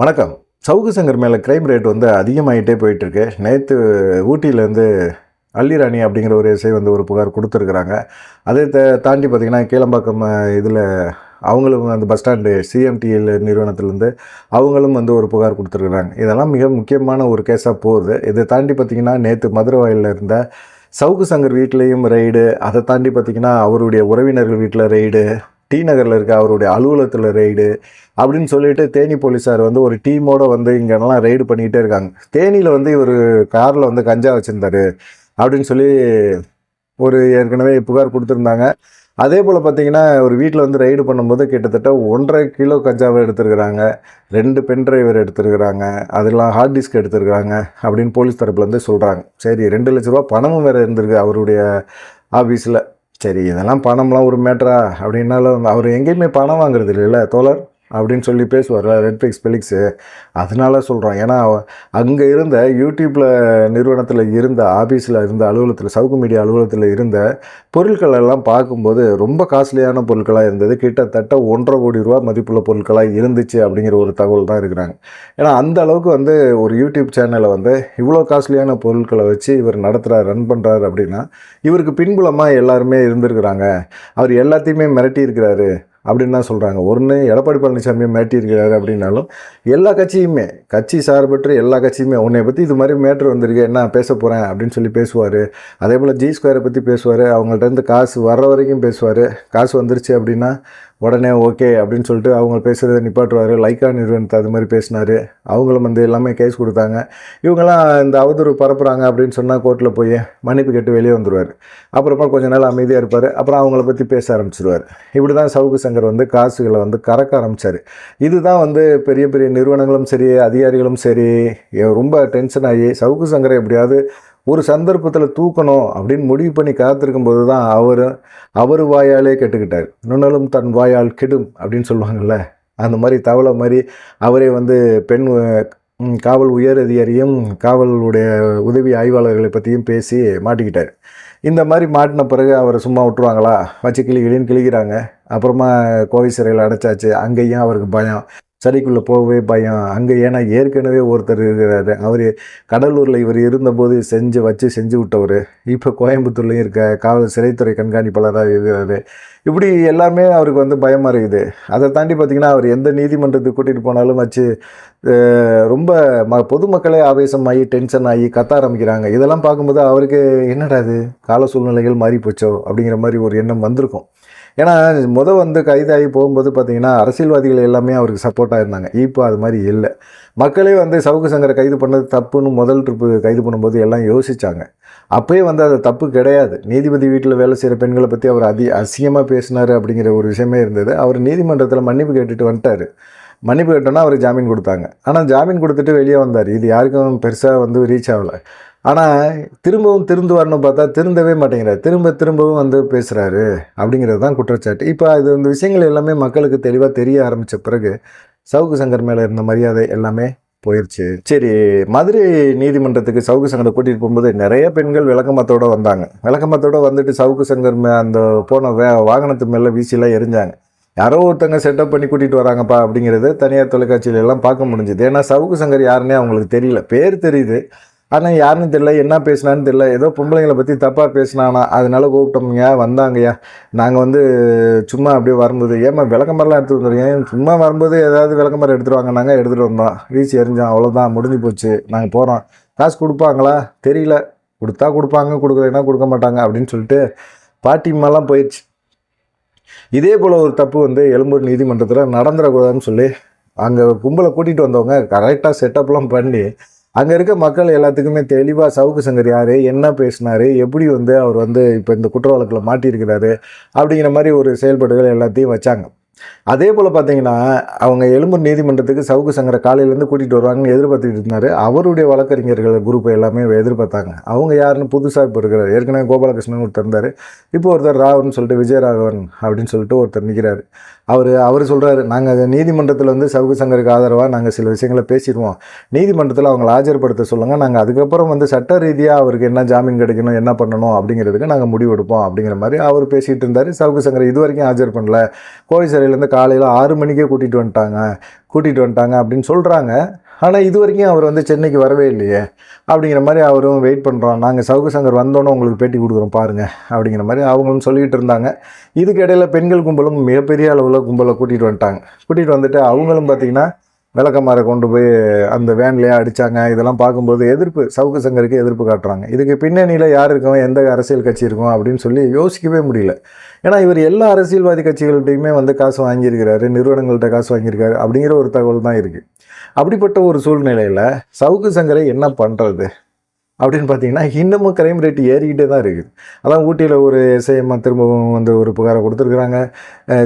வணக்கம். சவுக்கு சங்கர் மேலே crime rate வந்து அதிகமாகிட்டே போயிட்டுருக்கு. நேற்று ஊட்டியிலேருந்து அள்ளிராணி அப்படிங்கிற ஒரு இசை வந்து ஒரு புகார் கொடுத்துருக்குறாங்க. அதை தாண்டி பார்த்திங்கன்னா கீழம்பாக்கம் இதில் அவங்களும் அந்த பஸ் ஸ்டாண்டு சிஎம்டிஎல் நிறுவனத்திலேருந்து அவங்களும் வந்து ஒரு புகார் கொடுத்துருக்குறாங்க. இதெல்லாம் மிக முக்கியமான ஒரு கேஸாக போகுது. இதை தாண்டி பார்த்திங்கன்னா நேற்று மதுரை வாயிலில் இருந்த சவுக்கு சங்கர் வீட்லேயும் ரைடு அதை தாண்டி பார்த்திங்கன்னா அவருடைய உறவினர்கள் வீட்டில் ரைடு டி நகரில் இருக்க அவருடைய அலுவலகத்தில் ரைடு அப்படின்னு சொல்லிட்டு தேனி போலீஸார் வந்து ஒரு டீமோடு வந்து இங்கெல்லாம் ரைடு பண்ணிக்கிட்டே இருக்காங்க. தேனியில் வந்து இவர் காரில் வந்து கஞ்சா வச்சுருந்தாரு அப்படின்னு சொல்லி ஒரு ஏற்கனவே புகார் கொடுத்துருந்தாங்க. அதே போல் பார்த்தீங்கன்னா ஒரு வீட்டில் வந்து ரைடு பண்ணும்போது கிட்டத்தட்ட ஒன்றரை கிலோ கஞ்சாவை எடுத்துருக்குறாங்க. ரெண்டு பென் டிரைவர் எடுத்துருக்குறாங்க. அதெல்லாம் ஹார்ட் டிஸ்க் எடுத்திருக்கிறாங்க அப்படின்னு போலீஸ் தரப்புலேருந்து சொல்கிறாங்க சரி ரெண்டு லட்ச ரூபா பணமும் வேறு இருந்திருக்கு அவருடைய ஆஃபீஸில் சரி இதெல்லாம் பணம்லாம் ஒரு மேட்ரா அப்படின்னாலும் அவர் எங்கேயுமே பணம் வாங்குறது இல்லைல்ல தோழர்? அப்படின்னு சொல்லி பேசுவார் ரெட்ஃபிளிக்ஸ் ஃபெலிக்ஸு அதனால சொல்கிறோம் ஏன்னா அங்கே இருந்த யூடியூப்பில் நிறுவனத்தில் இருந்த ஆஃபீஸில் இருந்த அலுவலகத்தில் சவுக்கு மீடியா அலுவலகத்தில் இருந்த பொருட்கள் எல்லாம் பார்க்கும்போது ரொம்ப காஸ்ட்லியான பொருட்களாக இருந்தது. கிட்டத்தட்ட ஒன்றரை கோடி ரூபா மதிப்புள்ள பொருட்களாக இருந்துச்சு அப்படிங்கிற ஒரு தகவல் தான் இருக்கிறாங்க. ஏன்னா அந்த அளவுக்கு வந்து ஒரு யூடியூப் சேனலை வந்து இவ்வளோ காஸ்ட்லியான பொருட்களை வச்சு இவர் நடத்துகிறார் ரன் பண்ணுறாரு அப்படின்னா இவருக்கு பின்புலமாக எல்லாருமே இருந்திருக்கிறாங்க. அவர் எல்லாத்தையுமே மிரட்டி இருக்கிறாரு அப்படின்னு தான் சொல்கிறாங்க ஒன்று எடப்பாடி பழனிசாமியை மாட்டியிருக்கிறாரு அப்படின்னாலும் எல்லா கட்சியுமே கட்சி சார்பற்ற எல்லா கட்சியுமே உன்னை பற்றி இது மாதிரி மேட்ரு வந்திருக்கு என்ன பேச போகிறேன் அப்படின்னு சொல்லி பேசுவார். அதே போல் ஜி ஸ்கொயரை பற்றி பேசுவார். அவங்கள்ட்ட இருந்து காசு வர்ற வரைக்கும் பேசுவார். காசு வந்துருச்சு அப்படின்னா உடனே ஓகே அப்படின்னு சொல்லிட்டு அவங்க பேசுகிறத நிப்பாட்டுவார். லைக்கா நிறுவனத்தை அது மாதிரி பேசினார். அவங்களும் வந்து எல்லாமே கேஸ் கொடுத்தாங்க. இவங்கெல்லாம் இந்த அவதூறு பரப்புகிறாங்க அப்படின்னு சொன்னால் கோர்ட்டில் போய் மன்னிப்பு கேட்டு வெளியே வந்துடுவார் அப்புறமா கொஞ்ச நாள் அமைதியாக இருப்பார். அப்புறம் அவங்கள பற்றி பேச ஆரம்பிச்சிடுவார் இப்படி தான் சவுக்கு சங்கர் வந்து காசுகளை வந்து கறக்க ஆரம்பித்தார் இதுதான் வந்து பெரிய பெரிய நிறுவனங்களும் சரி அதிகாரிகளும் சரி ரொம்ப டென்ஷன் ஆகி சவுக்கு சங்கரை எப்படியாவது ஒரு சந்தர்ப்பத்தில் தூக்கணும் அப்படின்னு முடிவு பண்ணி காத்திருக்கும் போது தான் அவர் அவர் வாயாலே கெட்டுக்கிட்டார். நுணலும் தன் வாயால் கெடும் அப்படின்னு சொல்லுவாங்கள்ல அந்த மாதிரி தவளை மாதிரி அவரே வந்து பெண் காவல் உயர் அதிகாரியும் காவலுடைய உதவி ஆய்வாளர்களை பற்றியும் பேசி மாட்டிக்கிட்டார். இந்த மாதிரி மாட்டின பிறகு அவரை சும்மா விட்டுருவாங்களா? வச்சு கிளி கிளின்னு கிழிக்கிறாங்க. அப்புறமா கோவை சிறையில் அடைச்சாச்சு. அங்கேயும் அவருக்கு பயம். சரிக்குள்ளே போகவே பயம். அங்கே ஏன்னா ஏற்கனவே ஒருத்தர் இருக்கிறாரு. அவர் கடலூரில் இவர் இருந்தபோது செஞ்சு வச்சு செஞ்சு விட்டவர். இப்போ கோயம்புத்தூர்லேயும் இருக்க காவல் சிறைத்துறை கண்காணிப்பாளராக இருக்கிறாரு. இப்படி எல்லாமே அவருக்கு வந்து பயமாக இருக்குது. அதை தாண்டி பார்த்திங்கன்னா அவர் எந்த நீதிமன்றத்துக்கு கூட்டிகிட்டு போனாலும் வச்சு ரொம்ப ம பொதுமக்களே ஆவேசமாகி டென்ஷன் ஆகி கத்த ஆரம்பிக்கிறாங்க. இதெல்லாம் பார்க்கும்போது அவருக்கு என்னடா இது? கால சூழ்நிலைகள் மாறி போச்சோ அப்படிங்கிற மாதிரி ஒரு எண்ணம் வந்திருக்கும். ஏன்னா முத வந்து கைதாகி போகும்போது பார்த்தீங்கன்னா அரசியல்வாதிகள் எல்லாமே அவருக்கு சப்போர்ட்டாக இருந்தாங்க இப்போ அது மாதிரி இல்லை. மக்களே வந்து சவுக்கு சங்கரை கைது பண்ணது தப்புன்னு முதல் ட்ரிப்பு கைது பண்ணும்போது எல்லாம் யோசித்தாங்க அப்போயே வந்து அது தப்பு கிடையாது. நீதிபதி வீட்டில் வேலை செய்கிற பெண்களை பற்றி அவர் அதி அசிங்கமாக பேசினார் அப்படிங்கிற ஒரு விஷயமே இருந்தது. அவர் நீதிமன்றத்தில் மன்னிப்பு கேட்டுட்டு வந்துட்டார். மன்னிப்பு கேட்டோன்னா அவருக்கு ஜாமீன் கொடுத்தாங்க. ஆனால் ஜாமீன் கொடுத்துட்டு வெளியே வந்தார். இது யாருக்கும் பெருசாக வந்து ரீச் ஆகலை. ஆனால் திரும்பவும் திருந்து வரணும்னு பார்த்தா திருந்தவே மாட்டேங்கிறார். திரும்ப திரும்பவும் வந்து பேசுகிறாரு அப்படிங்கிறது தான் குற்றச்சாட்டு. இப்போ இது இந்த விஷயங்கள் எல்லாமே மக்களுக்கு தெளிவாக தெரிய ஆரம்பித்த பிறகு சவுக்கு சங்கர் மேலே இருந்த மரியாதை எல்லாமே போயிடுச்சு சரி மதுரை நீதிமன்றத்துக்கு சவுக்கு சங்கரை கூட்டிகிட்டு போகும்போது நிறைய பெண்கள் விளக்கமத்தோடு வந்தாங்க. விளக்கமத்தோடு வந்துட்டு சவுக்கு சங்கர் மே அந்த போன வே வாகனத்து மேலே வீசிலாம் எரிஞ்சாங்க. யாரோ ஒருத்தங்க செட்டப் பண்ணி கூட்டிகிட்டு வராங்கப்பா அப்படிங்கிறது தனியார் தொலைக்காட்சியில எல்லாம் பார்க்க முடிஞ்சுது. ஏன்னா சவுக்கு சங்கர் யாருன்னே அவங்களுக்கு தெரியல. பேர் தெரியுது. ஆனால் யாருன்னு தெரியல என்ன பேசினான்னு தெரியல. ஏதோ பொம்பளைங்களை பற்றி தப்பாக பேசினானா அதனால கூப்பிட்டோம்யா வந்தாங்கய்யா. நாங்கள் வந்து சும்மா அப்படியே வரும்போது ஏமா விளக்கமரெலாம் எடுத்துகிட்டு வந்துடுங்க ஏன் சும்மா வரும்போது ஏதாவது விளக்கமரம் எடுத்துகிட்டு வாங்க நாங்கள் எடுத்துகிட்டு வந்தோம். வீசி எரிஞ்சோம் அவ்வளோதான் முடிஞ்சு போச்சு. நாங்கள் போகிறோம் காசு கொடுப்பாங்களா? தெரியல. கொடுத்தா கொடுப்பாங்க கொடுக்கலைன்னா கொடுக்க மாட்டாங்க அப்படின்னு சொல்லிட்டு பாட்டிமாலாம் போயிடுச்சு. இதே போல் ஒரு தப்பு வந்து எழும்பூர் நீதிமன்றத்தில் நடந்துடக்கூடாதுன்னு சொல்லி அங்கே கும்பலை கூட்டிகிட்டு வந்தவங்க கரெக்டாக செட்டப்லாம் பண்ணி அங்கே இருக்க மக்கள் எல்லாத்துக்குமே தெளிவாக சவுக்கு சங்கர் யார்? என்ன பேசினார்? எப்படி வந்து அவர் வந்து இப்போ இந்த குற்ற வழக்கில் மாட்டியிருக்கிறாரு? அப்படிங்கிற மாதிரி ஒரு செயல்பாடுகள் எல்லாத்தையும் வச்சாங்க. அதே போல் பார்த்தீங்கன்னா அவங்க எழும்பூர் நீதிமன்றத்துக்கு சவுக்கு சங்கரை காலையிலேருந்து கூட்டிகிட்டு வருவாங்கன்னு எதிர்பார்த்துட்டு இருந்தார். அவருடைய வழக்கறிஞர்கள் குரூப்பை எல்லாமே எதிர்பார்த்தாங்க. அவங்க யாருன்னு புதுசாக இப்போ இருக்கிறார் ஏற்கனவே கோபாலகிருஷ்ணன் ஒருத்தர் இருந்தார். இப்போ ஒருத்தர் ராவன் சொல்லிட்டு விஜயராகவன் அப்படின்னு சொல்லிட்டு ஒருத்தர் நிற்கிறார் அவர் அவர் சொல்கிறாரு நாங்கள் நீதிமன்றத்தில் வந்து சவுக்கு சங்கருக்கு ஆதரவாக நாங்கள் சில விஷயங்களை பேசிடுவோம். நீதிமன்றத்தில் அவங்களை ஆஜர்படுத்த சொல்லுங்கள் நாங்கள் அதுக்கப்புறம் வந்து சட்ட ரீதியாக அவருக்கு என்ன ஜாமீன் கிடைக்கணும் என்ன பண்ணணும் அப்படிங்கிறதுக்கு நாங்கள் முடிவெடுப்போம். அப்படிங்கிற மாதிரி அவர் பேசிகிட்டு இருந்தார். சவுக்கு சங்கர் இது வரைக்கும் ஆஜர் பண்ணல. கோவை சிறையிலேருந்து காலையில் ஆறு மணிக்கே கூட்டிகிட்டு வந்துட்டாங்க. கூட்டிகிட்டு வந்துட்டாங்க அப்படின்னு சொல்கிறாங்க ஆனால் இது வரைக்கும் அவர் வந்து சென்னைக்கு வரவே இல்லையே. அப்படிங்கிற மாதிரி அவரும் வெயிட் பண்ணுறோம் நாங்கள் சவுக்கு சங்கர் வந்தோன்னே உங்களுக்கு பேட்டி கொடுக்குறோம் பாருங்கள் அப்படிங்கிற மாதிரி அவங்களும் சொல்லிக்கிட்டு இருந்தாங்க. இதுக்கு இடையில் பெண்கள் கும்பலும் மிகப்பெரிய அளவில் கும்பலை கூட்டிகிட்டு வந்துட்டாங்க. கூட்டிகிட்டு வந்துட்டு அவங்களும் பார்த்திங்கன்னா விளக்கமாரை கொண்டு போய் அந்த வேன்லேயே அடித்தாங்க இதெல்லாம் பார்க்கும்போது எதிர்ப்பு சவுக்கு சங்கருக்கு எதிர்ப்பு காட்டுறாங்க. இதுக்கு பின்னணியில் யார் இருக்கும் எந்த அரசியல் கட்சி இருக்கும் அப்படின்னு சொல்லி யோசிக்கவே முடியல. ஏன்னா இவர் எல்லா அரசியல்வாதி கட்சிகள்கிட்டையுமே வந்து காசு வாங்கியிருக்கிறாரு நிறுவனங்கள்கிட்ட காசு வாங்கியிருக்காரு அப்படிங்கிற ஒரு தகவல் தான் இருக்குது அப்படிப்பட்ட ஒரு சூழ்நிலையில் சவுக்கு சங்கரை என்ன பண்ணுறது அப்படின்னு பார்த்தீங்கன்னா இன்னமும் கிரைம் ரேட் ஏறிக்கிட்டே தான் இருக்குது அதான் ஊட்டியில் ஒரு எஸ்ஐஎம்மா திரும்பவும் வந்து ஒரு புகாரை கொடுத்துருக்குறாங்க.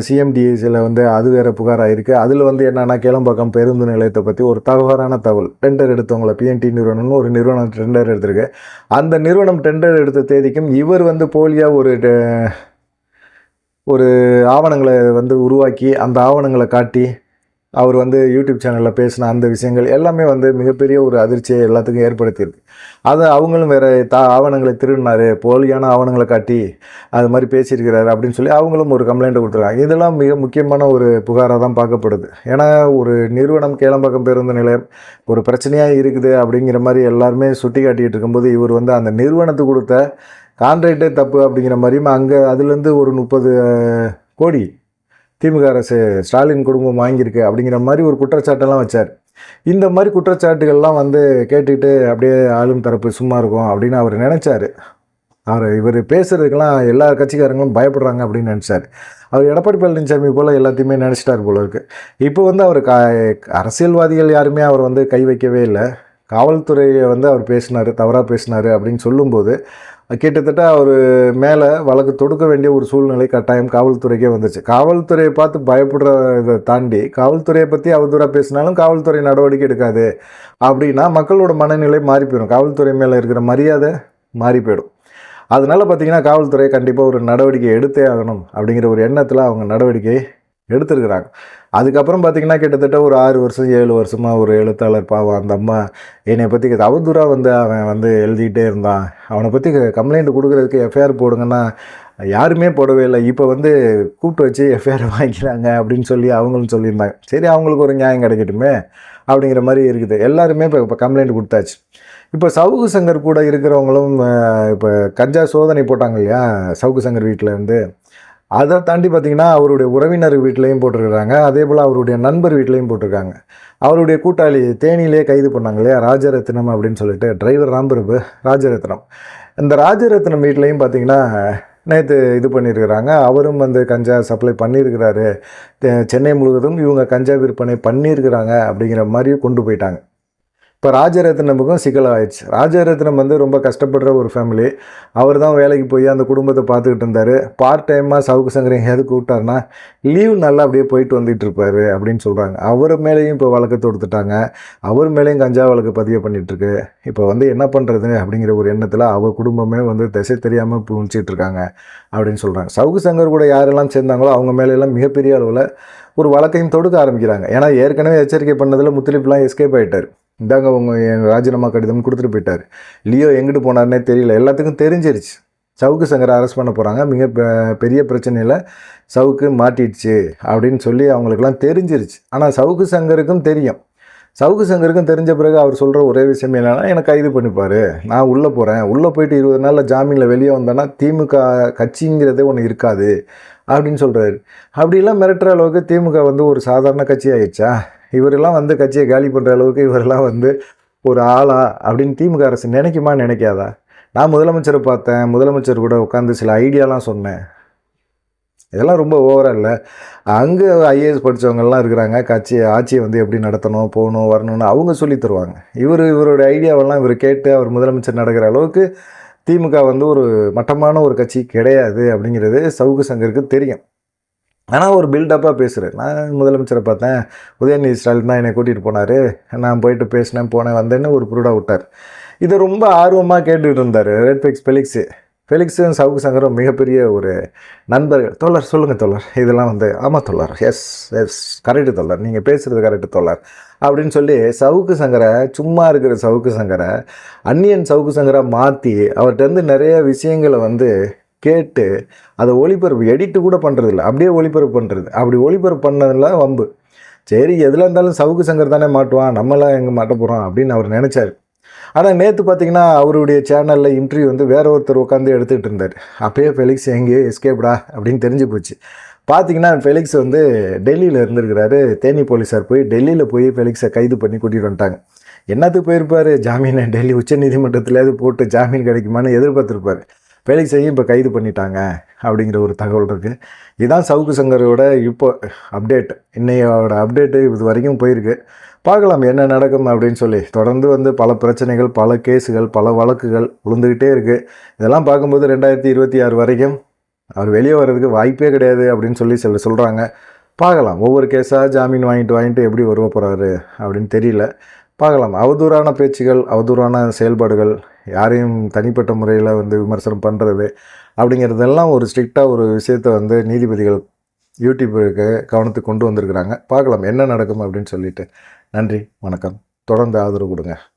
சிஎம்டிஎஸில் வந்து அது வேறு புகாராக இருக்குது அதில் வந்து என்னென்னா கேளம்பாக்கம் பேருந்து நிலையத்தை பற்றி ஒரு தகவலான தகவல். டெண்டர் எடுத்தவங்கள பிஎன்டி நிறுவனம்னு ஒரு நிறுவனம் டெண்டர் எடுத்திருக்கு. அந்த நிறுவனம் டெண்டர் எடுத்த தேதிக்கும் இவர் வந்து போலியாக ஒரு டெ- ஒரு ஆவணங்களை வந்து உருவாக்கி அந்த ஆவணங்களை காட்டி அவர் வந்து யூடியூப் சேனலில் பேசின அந்த விஷயங்கள் எல்லாமே வந்து மிகப்பெரிய ஒரு அதிர்ச்சியை எல்லாத்துக்கும் ஏற்படுத்தியிருக்கு. அதை அவங்களும் வேறு தா ஆவணங்களை திருடினாரு போலியான ஆவணங்களை காட்டி அது மாதிரி பேசியிருக்கிறாரு அப்படின்னு சொல்லி அவங்களும் ஒரு கம்ப்ளைண்ட் கொடுத்துருக்காங்க. இதெல்லாம் மிக முக்கியமான ஒரு புகாராக தான் பார்க்கப்படுது. ஏன்னா ஒரு நிறுவனம் கேளம்பாக்கம் பேருந்து நிலையம் ஒரு பிரச்சனையாக இருக்குது அப்படிங்கிற மாதிரி எல்லாருமே சுட்டி காட்டிகிட்டு இருக்கும்போது இவர் வந்து அந்த நிறுவனத்துக்கு கொடுத்த கான்ட்ராக்டே தப்பு அப்படிங்கிற மாதிரியும் அங்கே அதுலேருந்து ஒரு முப்பது கோடி திமுக அரசு ஸ்டாலின் குடும்பம் வாங்கியிருக்கு அப்படிங்கிற மாதிரி ஒரு குற்றச்சாட்டெல்லாம் வச்சார். இந்த மாதிரி குற்றச்சாட்டுகள்லாம் வந்து கேட்டுக்கிட்டு அப்படியே ஆளும் தரப்பு சும்மா இருக்கும் அப்படின்னு அவர் நினச்சார். அவர் இவர் பேசுகிறதுக்கெல்லாம் எல்லா கட்சிக்காரங்களும் பயப்படுறாங்க அப்படின்னு நினச்சார். அவர் எடப்பாடி பழனிசாமி போல் எல்லாத்தையுமே நினச்சிட்டார் போல இருக்கு. இப்போ வந்து அவர் கா அரசியல்வாதிகள் யாருமே அவர் வந்து கை வைக்கவே இல்லை. காவல்துறையை வந்து அவர் பேசினார் தவறாக பேசினார் அப்படின்னு சொல்லும்போது கிட்டத்தட்ட அவர் மேலே வழக்கு தொடுக்க வேண்டிய ஒரு சூழ்நிலை கட்டாயம் காவல்துறைக்கே வந்துச்சு. காவல்துறையை பார்த்து பயப்படுற இதை தாண்டி காவல்துறையை பற்றி அவதூறாக பேசினாலும் காவல்துறை நடவடிக்கை எடுக்காது அப்படின்னா மக்களோட மனநிலை மாறி போயிடும். காவல்துறை மேலே இருக்கிற மரியாதை மாறி போயிடும். அதனால பார்த்தீங்கன்னா காவல்துறை கண்டிப்பாக ஒரு நடவடிக்கை எடுத்தே ஆகணும் அப்படிங்கிற ஒரு எண்ணத்தில் அவங்க நடவடிக்கை எடுத்திருக்கிறாங்க. அதுக்கப்புறம் பார்த்தீங்கன்னா கிட்டத்தட்ட ஒரு ஆறு வருஷம் ஏழு வருஷமாக ஒரு எழுத்தாளர் பாவம். அந்த அம்மா என்னை பற்றி அவதூறாக வந்து அவன் வந்து எழுதிக்கிட்டே இருந்தான். அவனை பற்றி கம்ப்ளைண்ட் கொடுக்குறதுக்கு எஃப்ஐஆர் போடுங்கன்னா யாருமே போடவே இல்லை. இப்போ வந்து கூப்பிட்டு வச்சு எஃப்ஐஆர் வாங்கிக்கிறாங்க அப்படின்னு சொல்லி அவங்களும் சொல்லியிருந்தாங்க. சரி அவங்களுக்கு ஒரு நியாயம் கிடைக்கட்டுமே அப்படிங்கிற மாதிரி இருக்குது. எல்லாருமே இப்போ இப்போ கம்ப்ளைண்ட் கொடுத்தாச்சு. இப்போ சவுகு சங்கர் கூட இருக்கிறவங்களும் இப்போ கஞ்சா சோதனை போட்டாங்க இல்லையா? சவுகு சங்கர் வீட்டில் இருந்து. அதை தாண்டி பார்த்தீங்கன்னா அவருடைய உறவினர் வீட்லேயும் போட்டிருக்கிறாங்க. அதே போல் அவருடைய நண்பர் வீட்லேயும் போட்டிருக்காங்க. அவருடைய கூட்டாளி தேனியிலே கைது பண்ணாங்க இல்லையா? ராஜரத்னம் அப்படின்னு சொல்லிட்டு டிரைவர் ராம்பிரபு ராஜரத்னம். இந்த ராஜரத்னம் வீட்லேயும் பார்த்தீங்கன்னா நேற்று இது பண்ணியிருக்கிறாங்க. அவரும் வந்து கஞ்சா சப்ளை பண்ணியிருக்கிறாரு. சென்னை முழுவதும் இவங்க கஞ்சா விற்பனை பண்ணியிருக்கிறாங்க அப்படிங்கிற மாதிரி கொண்டு போயிட்டாங்க. இப்போ ராஜரத்னமுக்கும் சிக்கல் ஆயிடுச்சு ராஜரத்னம் வந்து ரொம்ப கஷ்டப்படுற ஒரு ஃபேமிலி அவர் தான் வேலைக்கு போய் அந்த குடும்பத்தை பார்த்துக்கிட்டு இருந்தார். பார்ட் டைமாக சவுக்கு சங்கர் எங்கேயாவது கூப்பிட்டாருன்னா லீவ் நல்லா அப்படியே போயிட்டு வந்துட்டு இருப்பார் அப்படின்னு சொல்கிறாங்க அவர் மேலேயும் இப்போ வழக்கு தொடுத்துட்டாங்க. அவர் மேலேயும் கஞ்சா வழக்கு பதிவு பண்ணிகிட்ருக்கு இப்போ வந்து என்ன பண்ணுறது அப்படிங்கிற ஒரு எண்ணத்தில் அவர் குடும்பமே வந்து திசை தெரியாமல் புழிச்சிட்டு இருக்காங்க அப்படின்னு சொல்கிறாங்க சவுக்கு சங்கர் கூட யாரெல்லாம் சேர்ந்தாங்களோ அவங்க மேலெல்லாம் மிகப்பெரிய அளவில் ஒரு வழக்கையும் தொடுக்க ஆரம்பிக்கிறாங்க. ஏன்னா ஏற்கனவே எச்சரிக்கை பண்ணதில் முத்தலிப்லாம் எஸ்கேப் ஆகிட்டார் இந்தாங்க உங்கள் என் ராஜினாமா கடிதம் கொடுத்துட்டு போயிட்டார். லியோ எங்கிட்டு போனார்னே தெரியல. எல்லாத்துக்கும் தெரிஞ்சிருச்சு. சவுக்கு சங்கரை அரெஸ்ட் பண்ண போகிறாங்க மிக பெ- பெரிய பிரச்சனையில் சவுக்கு மாட்டிடுச்சு அப்படின்னு சொல்லி அவங்களுக்கெல்லாம் தெரிஞ்சிருச்சு. ஆனால் சவுக்கு சங்கருக்கும் தெரியும். சவுக்கு சங்கருக்கும் தெரிஞ்ச பிறகு அவர் சொல்கிற ஒரே விஷயம் என்னென்னா எனக்கு கைது பண்ணிப்பார். நான் உள்ளே போகிறேன் உள்ளே போயிட்டு இருபது நாளில் ஜாமீனில் வெளியே வந்தேன்னா திமுக கட்சிங்கிறதே ஒன்று இருக்காது. அப்படின்னு சொல்கிறாரு அப்படிலாம் மிரட்டுற அளவுக்கு திமுக வந்து ஒரு சாதாரண கட்சி ஆயிடுச்சா? இவரெல்லாம் வந்து கட்சியை காலி பண்ணுற அளவுக்கு இவரெல்லாம் வந்து ஒரு ஆளா அப்படின்னு திமுக அரசு நினைக்குமா நினைக்காதா? நான் முதலமைச்சரை பார்த்தேன். முதலமைச்சர் கூட உட்காந்து சில ஐடியாலாம் சொன்னேன். இதெல்லாம் ரொம்ப ஓவராக இல்லை. அங்கே ஐஏஎஸ் படித்தவங்கெல்லாம் இருக்கிறாங்க. கட்சி ஆட்சியை வந்து எப்படி நடத்தணும் போகணும் வரணும்னு அவங்க சொல்லி தருவாங்க. இவர் இவரோட ஐடியாவெல்லாம் இவர் கேட்டு அவர் முதலமைச்சர் நடக்கிற அளவுக்கு திமுக வந்து ஒரு மட்டமான ஒரு கட்சி கிடையாது அப்படிங்கிறது சவுக்கு சங்கருக்கு தெரியும். ஆனால் ஒரு பில்டப்பாக பேசுகிறேன் நான் முதலமைச்சரை பார்த்தேன். உதயநிதி ஸ்டாலின் தான் என்னை கூட்டிகிட்டு போனார். நான் போயிட்டு பேசினேன் போனேன் வந்தேன்னு ஒரு புருடா விட்டார். இதை ரொம்ப ஆர்வமாக கேட்டுகிட்டு இருந்தார். ரெட் ஃபெக்ஸ் பெலிக்ஸு ஃபெலிக்ஸும் சவுக்கு சங்கரும் மிகப்பெரிய ஒரு நண்பர்கள். தோழர் சொல்லுங்கள் தோழர். இதெல்லாம் வந்து ஆமாம் தோழர். எஸ் எஸ் கரெக்டு தோழர். நீங்கள் பேசுகிறது கரெக்டு தோழர். அப்படின்னு சொல்லி சவுக்கு சங்கரை சும்மா இருக்கிற சவுக்கு சங்கரை அந்நியன் சவுக்கு சங்கரை மாற்றி அவர்கிட்டருந்து நிறைய விஷயங்களை வந்து கேட்டு அதை ஒளிபரப்பு எடிட்டு கூட பண்ணுறதில்ல அப்படியே ஒளிபரப்பு பண்ணுறது அப்படி ஒளிபரப்பு பண்ணதில் வம்பு. சரி எதில் இருந்தாலும் சவுக்கு சங்கர் தானே மாட்டுவான். நம்மளாம் எங்கே மாட்ட போகிறோம் அப்படின்னு அவர் நினச்சார். ஆனால் நேற்று பார்த்தீங்கன்னா அவருடைய சேனலில் இன்டர்வியூ வந்து வேற ஒருத்தர் உட்காந்து எடுத்துகிட்டு இருந்தார். அப்பயே ஃபெலிக்ஸ் எங்கேயோ எஸ்கேப்டா அப்படின்னு தெரிஞ்சு போச்சு. பார்த்தீங்கன்னா ஃபெலிக்ஸ் வந்து டெல்லியில் இருந்திருக்கிறாரு. தேனி போலீஸார் போய் டெல்லியில் போய் ஃபெலிக்ஸை கைது பண்ணி கூட்டிகிட்டு வந்துட்டாங்க. என்னத்துக்கு போயிருப்பார்? ஜாமீனை டெல்லி உச்சநீதிமன்றத்தில் போட்டு ஜாமீன் கிடைக்குமான்னு எதிர்பார்த்துருப்பார். ஃபெலிக்ஸையும் இப்போ கைது பண்ணிட்டாங்க அப்படிங்கிற ஒரு தகவல் இருக்குது இதுதான் சவுக்கு சங்கரோட இப்போ அப்டேட் இன்னையோட அப்டேட்டு இது வரைக்கும் போயிருக்கு. பார்க்கலாம் என்ன நடக்கும் அப்படின்னு சொல்லி. தொடர்ந்து வந்து பல பிரச்சனைகள் பல கேஸுகள் பல வழக்குகள் விழுந்துக்கிட்டே இருக்குது இதெல்லாம் பார்க்கும்போது ரெண்டாயிரத்தி இருபத்தி ஆறு வரைக்கும் அவர் வெளியே வர்றதுக்கு வாய்ப்பே கிடையாது அப்படின்னு சொல்லி சிலர் சொல்கிறாங்க பார்க்கலாம். ஒவ்வொரு கேஸாக ஜாமீன் வாங்கிட்டு வாங்கிட்டு எப்படி வருவ போகிறாரு அப்படின்னு தெரியல. பார்க்கலாம். அவதூறான பேச்சுகள் அவதூறான செயல்பாடுகள் யாரையும் தனிப்பட்ட முறையில் வந்து விமர்சனம் பண்ணுறது அப்படிங்கிறதெல்லாம் ஒரு ஸ்ட்ரிக்டாக ஒரு விஷயத்தை வந்து நீதிபதிகள் யூடியூபுக்கு கவனத்துக்கு கொண்டு வந்திருக்கிறாங்க. பார்க்கலாம். என்ன நடக்கும் அப்படின்னு சொல்லிட்டு. நன்றி வணக்கம். தொடர்ந்து ஆதரவு கொடுங்க.